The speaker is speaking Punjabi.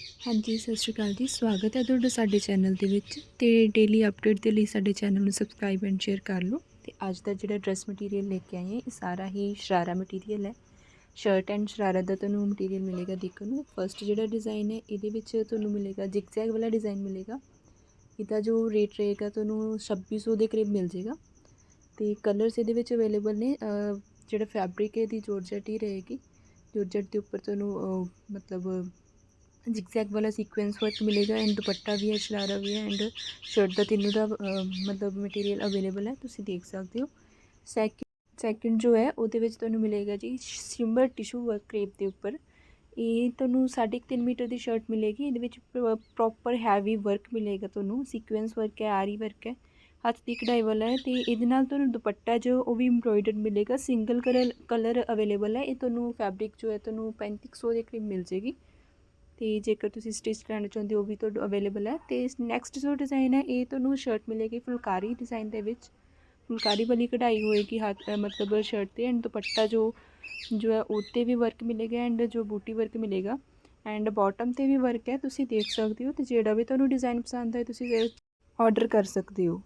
ਹਾਂਜੀ, ਸਤਿ ਸ਼੍ਰੀ ਅਕਾਲ ਜੀ। ਸਵਾਗਤ ਹੈ ਤੁਹਾਡਾ ਸਾਡੇ ਚੈਨਲ ਦੇ ਵਿੱਚ ਤੇ ਡੇਲੀ ਅਪਡੇਟ ਦੇ ਲਈ ਸਾਡੇ ਚੈਨਲ ਨੂੰ ਸਬਸਕ੍ਰਾਈਬ ਐਂਡ ਸ਼ੇਅਰ ਕਰ ਲਓ। ਤੇ ਅੱਜ ਦਾ ਜਿਹੜਾ ਡਰੈਸ ਮਟੀਰੀਅਲ ਲੈ ਕੇ ਆਏ ਹਾਂ, ਇਹ ਸਾਰਾ ਹੀ ਸ਼ਰਾਰਾ ਮਟੀਰੀਅਲ ਹੈ। ਸ਼ਰਟ ਐਂਡ ਸ਼ਰਾਰਾ ਦਾ ਤੁਹਾਨੂੰ ਮਟੀਰੀਅਲ ਮਿਲੇਗਾ ਦੇਖਣ ਨੂੰ। ਫਰਸਟ ਜਿਹੜਾ ਡਿਜ਼ਾਈਨ ਹੈ, ਇਹਦੇ ਵਿੱਚ ਤੁਹਾਨੂੰ ਮਿਲੇਗਾ ਜਿਗਜ਼ੈਗ ਵਾਲਾ ਡਿਜ਼ਾਈਨ ਮਿਲੇਗਾ। ਇਹਦਾ ਜੋ ਰੇਟ ਰਹੇਗਾ ਤੁਹਾਨੂੰ 2600 ਦੇ ਕਰੀਬ ਮਿਲ ਜਾਏਗਾ। ਤੇ ਕਲਰਸ ਇਹਦੇ ਵਿੱਚ ਅਵੇਲੇਬਲ ਨੇ ਜਿਹੜਾ ਫੈਬਰਿਕ ਹੈ, ਇਹਦੀ ਜੋਰਜਟ ਹੀ ਰਹੇਗੀ। ਜੋਰਜਟ ਦੇ ਉੱਪਰ ਤੁਹਾਨੂੰ ਮਤਲਬ ਜਿਗਜ਼ੈਗ ਵਾਲਾ ਸੀਕੁਐਂਸ ਵਰਕ ਮਿਲੇਗਾ ਐਂਡ ਦੁਪੱਟਾ ਵੀ ਹੈ, ਸ਼ਰਾਰਾ ਵੀ ਹੈ ਐਂਡ ਸ਼ਰਟ ਦਾ ਤਿੰਨੋਂ ਦਾ ਮਤਲਬ ਮਟੀਰੀਅਲ ਅਵੇਲੇਬਲ ਹੈ, ਤੁਸੀਂ ਦੇਖ ਸਕਦੇ ਹੋ। ਸੈਕਿੰਡ ਸੈਕਿੰਡ ਜੋ ਹੈ, ਉਹਦੇ ਵਿੱਚ ਤੁਹਾਨੂੰ ਮਿਲੇਗਾ ਜੀ ਸਿੰਬਰ ਟਿਸ਼ੂ ਵਰਕ ਕ੍ਰੇਪ ਦੇ ਉੱਪਰ। ਇਹ ਤੁਹਾਨੂੰ 3.5 ਮੀਟਰ ਦੀ ਸ਼ਰਟ ਮਿਲੇਗੀ, ਇਹਦੇ ਵਿੱਚ ਪ੍ਰੋਪਰ ਹੈਵੀ ਵਰਕ ਮਿਲੇਗਾ ਤੁਹਾਨੂੰ ਸੀਕੁਐਂਸ ਵਰਕ ਹੈ, ਆਰੀ ਵਰਕ ਹੈ, ਹੱਥ ਦੀ ਕਢਾਈ ਵਾਲਾ ਹੈ ਤੇ ਇਹਦੇ ਨਾਲ ਤੁਹਾਨੂੰ ਦੁਪੱਟਾ ਜੋ, ਉਹ ਵੀ ਐਮਬ੍ਰੋਇਡਰਡ ਮਿਲੇਗਾ ਸਿੰਗਲ ਕਲਰ ਕਲਰ ਅਵੇਲੇਬਲ ਹੈ, ਇਹ ਤੁਹਾਨੂੰ ਫੈਬਰਿਕ ਜੋ ਹੈ, ਤੁਹਾਨੂੰ 3500 ਦੇ ਕਰੀਬ ਮਿਲ ਜੇਗੀ ਤੇ ਜੇਕਰ ਤੁਸੀਂ ਸਟਿਚ ਕਰਾਉਣਾ ਚਾਹੁੰਦੇ ਹੋ, ਉਹ ਵੀ ਤੁਹਾਨੂੰ ਅਵੇਲੇਬਲ ਹੈ। ਤੇ ਨੈਕਸਟ ਜੋ ਡਿਜ਼ਾਈਨ ਹੈ, ਇਹ ਤੁਹਾਨੂੰ ਸ਼ਰਟ ਮਿਲੇਗੀ ਫੁਲਕਾਰੀ ਡਿਜ਼ਾਈਨ ਦੇ ਵਿੱਚ। ਫੁਲਕਾਰੀ ਵਾਲੀ ਕਢਾਈ ਹੋਏਗੀ ਹੱਥ ਮਤਲਬ ਸ਼ਰਟ ਤੇ ਐਂਡ ਦੁਪੱਟਾ ਜੋ ਜੋ ਹੈ ਉੱਤੇ ਵੀ ਵਰਕ ਮਿਲੇਗਾ ਐਂਡ ਜੋ ਬੂਟੀ ਵਰਕ ਮਿਲੇਗਾ। ਐਂਡ ਬਾਟਮ ਤੇ ਵੀ ਵਰਕ ਹੈ, ਤੁਸੀਂ ਦੇਖ ਸਕਦੇ ਹੋ ਤੇ ਜਿਹੜਾ ਵੀ ਤੁਹਾਨੂੰ ਡਿਜ਼ਾਈਨ ਪਸੰਦ ਹੈ ਤੁਸੀਂ ਆਰਡਰ ਕਰ ਸਕਦੇ ਹੋ।